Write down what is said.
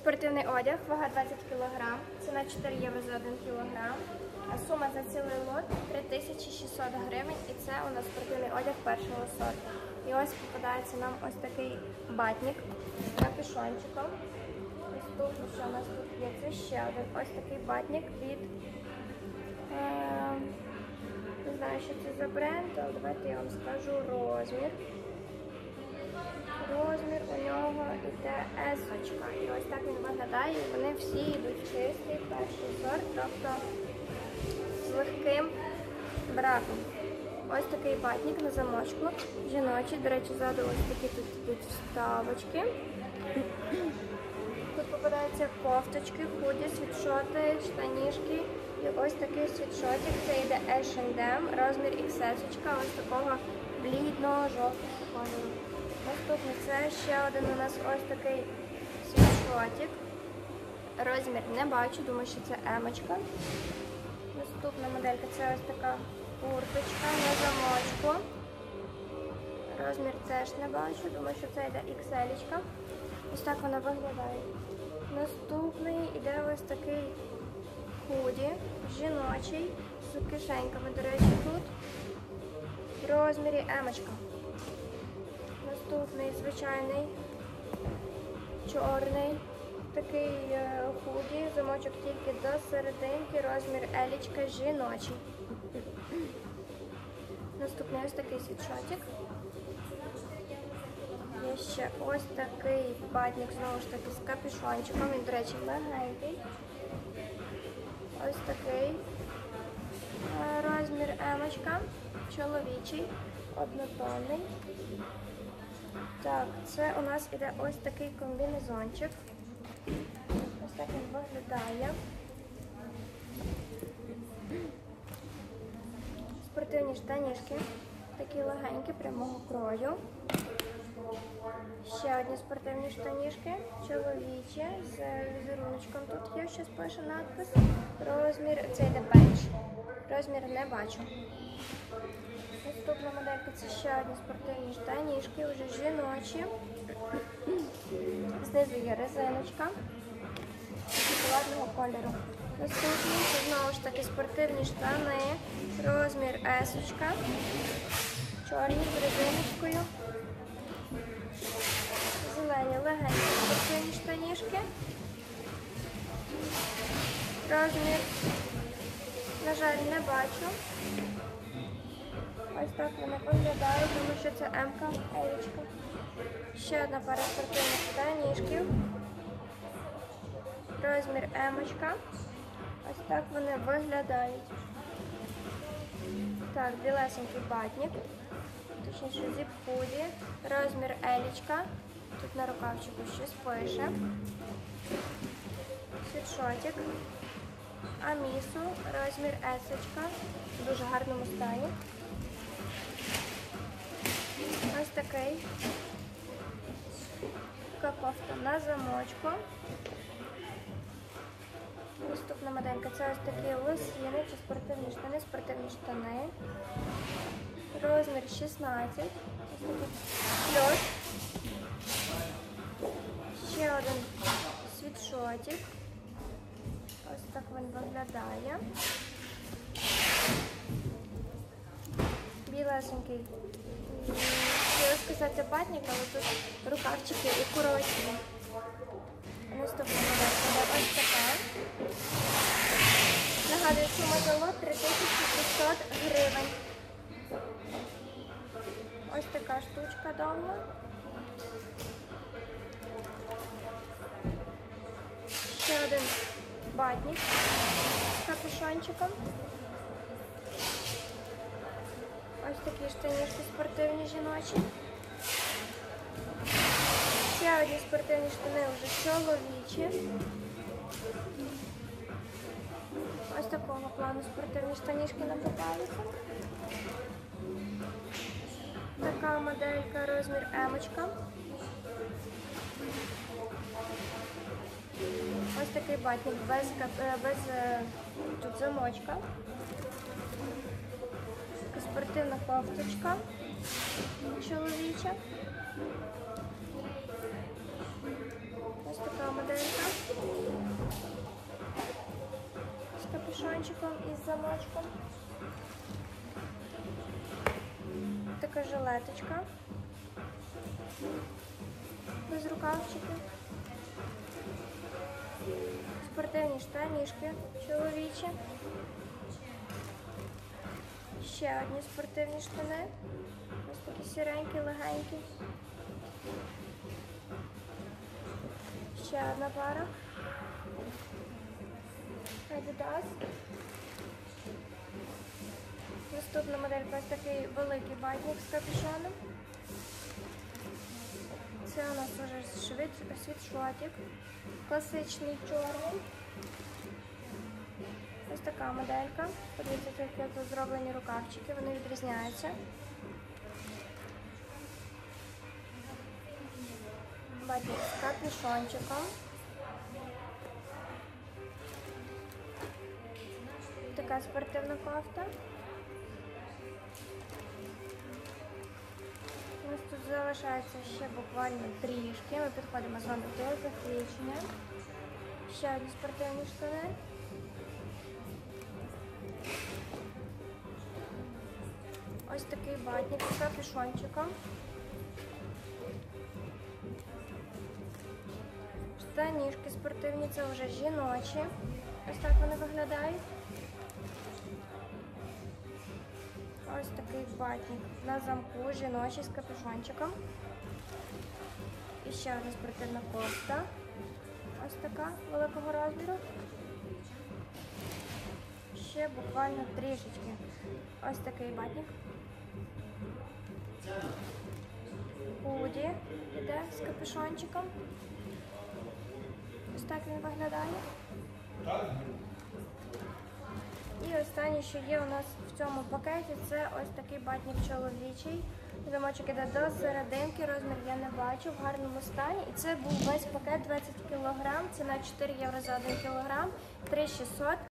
Спортивний одяг, вага 20 кг, ціна 4 євро за 1 кг. Сума за цілий лот 3600 гривень і це у нас спортивний одяг першого сорту. І ось попадається нам ось такий батник з капюшончиком. Наступне, що у нас тут є, це ще один ось такий батник від. Е, не знаю, що це за бренд, але давайте я вам скажу. Розмір І ось так він виглядає. Вони всі йдуть чисті, перший сорт, тобто з легким браком. Ось такий батник на замочку. Жіночий, до речі, ззаду ось такі тут йдуть вставочки. Тут попадаються кофточки, худі, світшоти, штанішки. І ось такий світшотик. Це йде H&M, розмір XS, ось такого блідного жовтого кольору. Наступний це ще один у нас ось такий світшотик. Розмір не бачу, думаю, що це емочка. Наступна моделька це ось така курточка на замочку. Розмір теж не бачу, думаю, що це йде XL. Ось так вона виглядає. Наступний іде ось такий худі, жіночий, з кишеньками, до речі, тут. В розмірі емочка. Наступний звичайний чорний такий е, худі, замочок тільки до серединки, розмір елічка жіночий. Наступний ось такий світшотик. Є ще ось такий батник, знову ж таки, з капюшончиком. Він, до речі, легенький. Ось такий е, розмір емочка, чоловічий, однотонний. Так, це у нас іде ось такий комбінезончик. Ось так він виглядає. Спортивні штанішки, такі легенькі, прямого крою. Ще одні спортивні штанішки, чоловічі з візеруночком. Тут є щось пише надпис. Розмір, це йде бенч. Розмір не бачу. Наступна моделька це ще одні спортивні штанішки, вже жіночі. Знизу є резиночка шоколадного кольору. Наступні це знову ж таки спортивні штани, розмір есочка, чорні з резиночкою. Зелені легенькі спортивні штанішки. Розмір, на жаль, не бачу. Ось так вони виглядають, тому що це М-ка, Елічка. Ще одна пара спортивних штанішків. Розмір Емочка. Ось так вони виглядають. Так, білесенький батник. Точніше зіп-худі. Розмір Елічка. Тут на рукавчику щось пише. Світшотик. Амісу. Розмір Есочка. В дуже гарному стані. Ось такий. Така кофта на замочку. Наступна моделька це ось такі лосіни чи спортивні штани, спортивні штани. Розмір 16. Ось такий плюс. Ще один світшотик. Ось так він виглядає. Білесенький. Хотіла сказати батник, але тут рукавчики і короткі. Буде ось така. Нагадую, сума за лот 3600 гривень. Ось така штучка довга. Ще один батник з капюшончиком. Ось такі штанішки спортивні жіночі. Ще одні спортивні штани вже чоловічі. Ось такого плану спортивні штанішки нам попалися. Така моделька, розмір емочка. Ось такий батник без, е, без е, тут замочка. Спортивна кофточка чоловіча. Ось така моделька. З капюшончиком і з замочком. Така жилеточка. Без рукавчиків. Спортивні штанішки чоловічі. Ще одні спортивні штани. Ось такі сіренькі, легенькі. Ще одна пара. Adidas. Наступна моделька ось такий великий батник з капюшоном. Це у нас швид, світшотик. Класичний чорний. Ось така моделька. Подивіться, як тут зроблені рукавчики, вони відрізняються. Батник з капюшончиком. Така спортивна кофта. У нас тут залишається ще буквально трішки. Ми підходимо з вами до закінчення. Ще одні спортивні штани. Ось такий батник з капюшончиком. Штанішки спортивні, це вже жіночі. Ось так вони виглядають. Ось такий батник на замку, жіночий з капюшончиком. І ще одна спортивна кофта. Ось така великого розміру. Ще буквально трішечки. Ось такий батник. Худі іде з капюшончиком. Ось так він виглядає. І останнє, що є у нас в цьому пакеті, це ось такий батник чоловічий. Замочок іде до серединки, розмір я не бачу в гарному стані. І це був весь пакет 20 кг, ціна 4 євро за 1 кг, 3600.